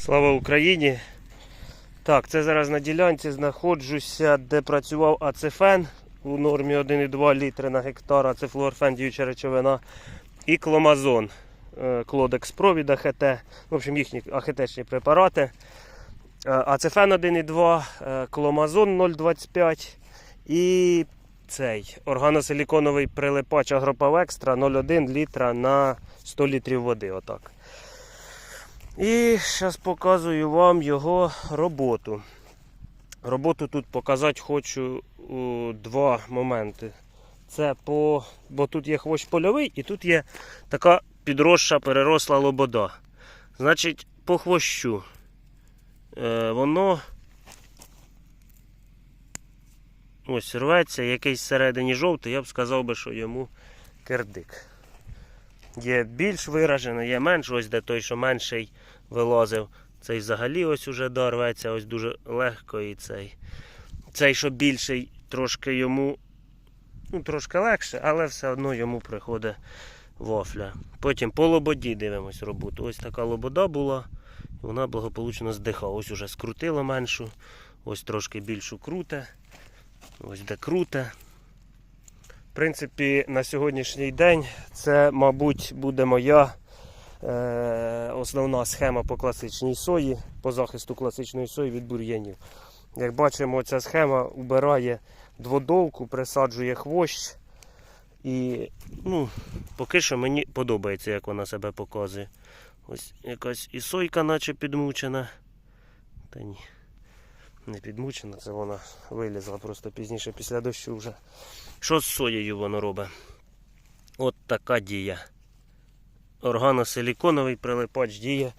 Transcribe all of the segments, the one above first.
Слава Україні! Так, це зараз на ділянці знаходжуся, де працював ацефен у нормі 1,2 літри на гектар, ацефлуорфен діюча речовина і кломазон, е, клодекс провід АХТ, в общем, їхні АХТшні препарати. Е, Ацефен 1,2, е, кломазон 0,25 і цей органосиліконовий прилипач Агропав Екстра 0,1 літра на 100 літрів води. Отак. І зараз показую вам його роботу. Роботу тут показати хочу у два моменти. Це по. Бо тут є хвощ польовий і тут є така підросша переросла лобода. Значить, по хвощу. Е, воно ось рветься, якийсь всередині жовтий, я б сказав би, що йому кирдик. Є більш виражено, є менш, ось де той, що менший вилазив. Цей взагалі ось уже дорветься, ось дуже легко і цей. Цей, що більший, трошки йому ну, трошки легше, але все одно йому приходить вафля. Потім по лободі дивимось роботу. Ось така лобода була, і вона благополучно здихала. Ось уже скрутило меншу, ось трошки більшу круте, ось де круте. Принципі, на сьогоднішній день це, мабуть, буде моя е, основна схема по класичній сої, по захисту класичної сої від бур'янів. Як бачимо, ця схема убирає дводовку, присаджує хвощ. І ну, поки що мені подобається, як вона себе показує. Ось якась і сойка, наче підмучена. Та ні, не підмучена, це вона вилізла просто пізніше після дощу вже. Що з соєю воно робить? От така дія. Органосиліконовий прилипач діє.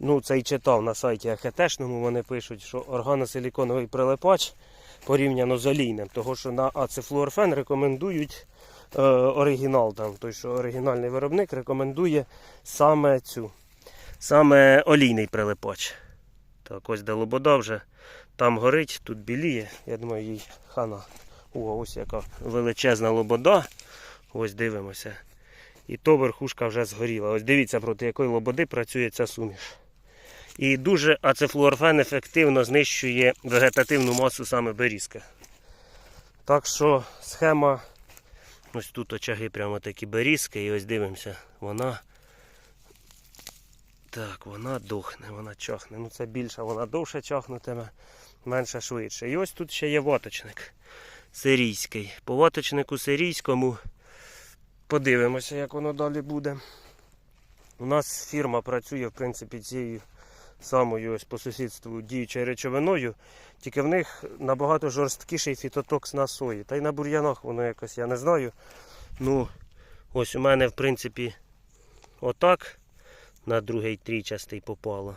Ну, це і читав на сайті АХТшному, вони пишуть, що органосиліконовий прилипач порівняно з олійним, того що на ацефлуорфен рекомендують е, оригінал, там, той, що оригінальний виробник рекомендує саме цю, саме олійний прилипач. Так, ось де лобода вже там горить, тут біліє. Я думаю, їй хана. О, ось яка величезна лобода. Ось дивимося. І то верхушка вже згоріла. Ось дивіться, проти якої лободи працює ця суміш. І дуже ацефлуорфен ефективно знищує вегетативну масу саме берізки. Так що схема, ось тут очаги прямо такі берізки, і ось дивимося, вона. Так, вона дохне, вона чахне. Ну це більше, вона довше чахнутиме, менше швидше. І ось тут ще є ваточник сирійський. По ваточнику сирійському подивимося, як воно далі буде. У нас фірма працює, в принципі, цією самою ось по сусідству діючою речовиною, тільки в них набагато жорсткіший фітотокс на сої. Та й на бур'янах воно якось, я не знаю. Ну, ось у мене, в принципі, отак на другий трійчастий попало.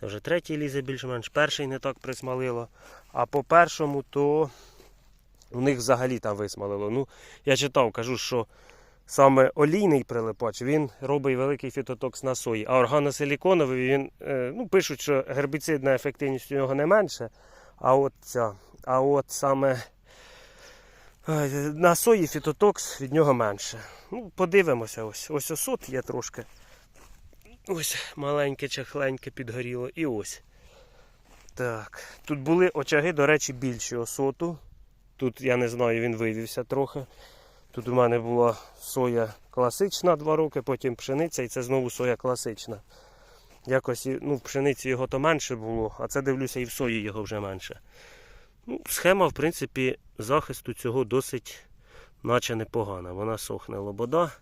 Це вже третій лізе більш-менш, перший не так присмалило. А по першому, то у них взагалі там висмалило. Ну, я читав, кажу, що саме олійний прилипач він робить великий фітотокс на сої, а органосиліконовий він, е, ну, пишуть, що гербіцидна ефективність у нього не менше. А от ця, а от саме е, на сої фітотокс від нього менше. Ну, подивимося, ось ось осот є трошки. Ось маленьке, чахленьке підгоріло. І ось. Так. Тут були очаги, до речі, більші осоту. Тут, я не знаю, він вивівся трохи. Тут у мене була соя класична 2 роки, потім пшениця і це знову соя класична. Якось ну, в пшениці його то менше було, а це дивлюся і в сої його вже менше. Ну, Схема, в принципі, захисту цього досить наче непогана. Вона сохне лобода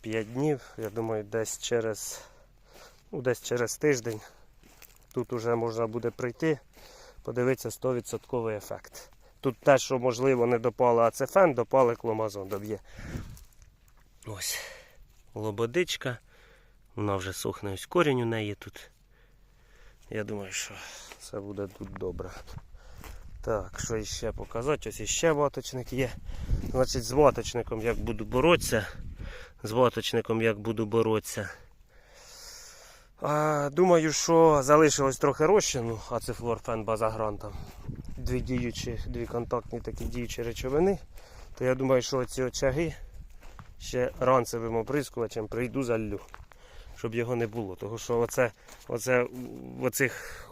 5 днів, я думаю, десь через, ну, десь через тиждень тут вже можна буде прийти, подивитися 100% ефект. Тут те, що можливо не допали ацефен, допали кломазон доб'є. Ось. Лободичка. Вона вже сохне ось корінь у неї тут. Я думаю, що все буде тут добре. Так, що іще показати? Ось іще ваточник є. Значить, з ваточником як буду боротися. З ваточником як буду боротися. Думаю, що залишилось трохи розчину, ацефлорфен базагран там. Дві діючі, дві контактні такі діючі речовини. То я думаю, що ці очаги ще ранцевим оприскувачем прийду заллю. щоб його не було. Тому що оце, оце оцих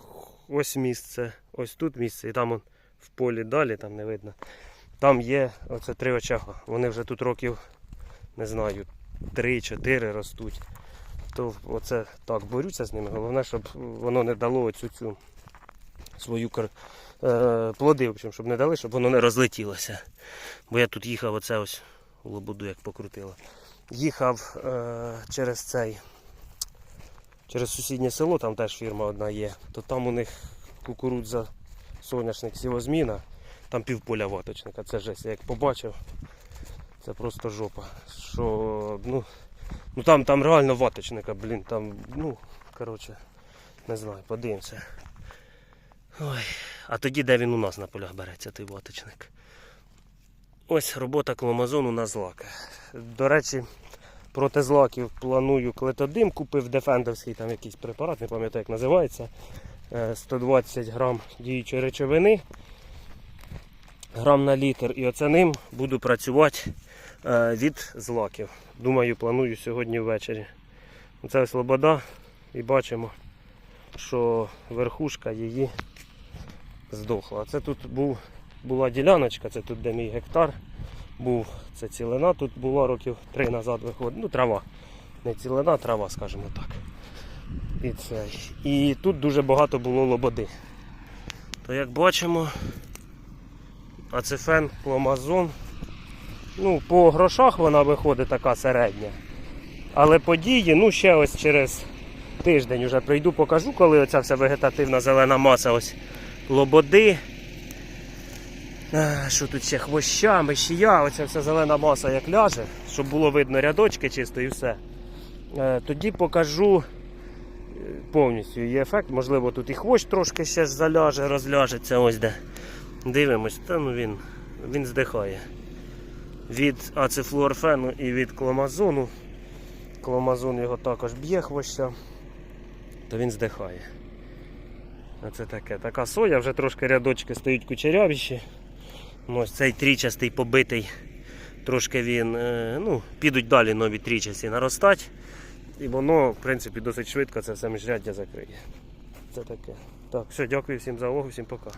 ось місце, ось тут місце, і там он, в полі далі, там не видно. Там є оце три очага. Вони вже тут років, не знаю, 3-4 ростуть. То оце так борються з ними. Головне, щоб воно не дало оцю цю свою кор... е, плоди, в общем, щоб не дали, щоб воно не розлетілося. Бо я тут їхав оце ось у лободу, як покрутило. Їхав е, через цей, через сусіднє село, там теж фірма одна є, то там у них кукурудза, соняшник, сівозміна, там півполя ваточника. Це жесть. Я як побачив, це просто жопа. Що, ну, ну там, там реально ваточника, блін, там, ну, коротше, не знаю, подивимося. Ой, а тоді де він у нас на полях береться, той ваточник. Ось робота кломазону на злаках. До речі, проти злаків планую клетодим, купив дефендовський там якийсь препарат, не пам'ятаю як називається. Е, 120 грам діючої речовини, грам на літр. І оце ним буду працювати е, від злаків. Думаю, планую сьогодні ввечері. Це ось лобода і бачимо, що верхушка її здохла. Це тут був, була діляночка, це тут де мій гектар був. Це цілина тут була років три назад виходить. Ну, трава. Не цілина, трава, скажімо так. І, це. і тут дуже багато було лободи. То як бачимо, ацефен кломазон. Ну, по грошах вона виходить така середня. Але події, ну ще ось через тиждень вже прийду, покажу, коли оця вся вегетативна зелена маса ось лободи. Що тут ще хвоща, мишія, оця вся зелена маса як ляже, щоб було видно рядочки чисто і все. Е, Тоді покажу е, повністю її ефект. Можливо, тут і хвощ трошки ще заляже, розляжеться. Ось де. Дивимось, та ну він, він здихає. Від ацифлуорфену і від кломазону. Кломазон його також б'є хвоща, то він здихає. Оце таке. Така соя, вже трошки рядочки стоять кучерявіші. Ну, Ось цей трічастий побитий, трошки він, е, ну, підуть далі нові трічасті наростать. І воно, в принципі, досить швидко це все міжряддя закриє. Це таке. Так, все, дякую всім за увагу, всім пока.